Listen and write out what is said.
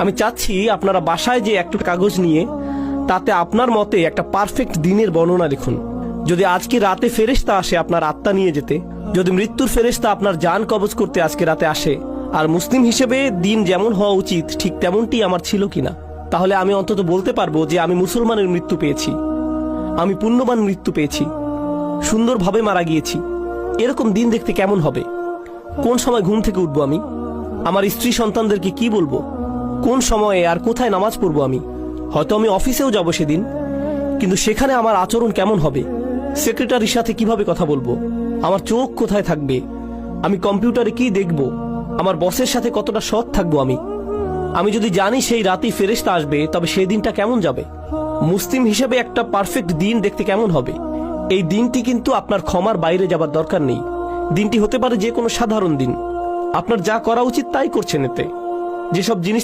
আমি চাচ্ছি আপনারা বাসায় যে একটু কাগজ নিয়ে, তাতে আপনার মতে একটা পারফেক্ট দিনের বর্ণনা লিখুন। যদি আজকে রাতে ফেরেশতা আসে আপনার আত্মা নিয়ে যেতে, যদি মৃত্যুর ফেরেশতা আপনার যান কবজ করতে আজকে রাতে আসে, আর মুসলিম হিসেবে দিন যেমন হওয়া উচিত, ঠিক তেমনটি আমার ছিল কিনা, তাহলে আমি অন্তত বলতে পারব যে আমি মুসলমানের মৃত্যু পেয়েছি। আমি পুণ্যবান মৃত্যু পেয়েছি। সুন্দরভাবে মারা গিয়েছি। এরকম দিন দেখতে কেমন হবে? কোন সময় ঘুম থেকে উঠবো আমি? আমার স্ত্রী সন্তানদেরকে কি বলব? কোন সময়ে আর কোথায় নামাজ পড়ব আমি? হয়তো আমি অফিসেও যাব সেদিন। কিন্তু সেখানে আমার আচরণ কেমন হবে? সেক্রেটারির সাথে কীভাবে কথা বলব? আমার চোখ কোথায় থাকবে? আমি কম্পিউটারে কি দেখব? আমার বসের সাথে কতটা সৎ থাকব আমি? আমি যদি জানি সেই রাতেই ফেরেশতা আসবে, তবে সেই দিনটা কেমন যাবে? মুসলিম হিসেবে একটা পারফেক্ট দিন দেখতে কেমন হবে? এই দিনটি কিন্তু আপনার ক্ষমার বাইরে যাবার দরকার নেই। দিনটি হতে পারে যে কোনো সাধারণ দিন। আপনার যা করা উচিত তাই করছেন এতে। যেসব জিনিস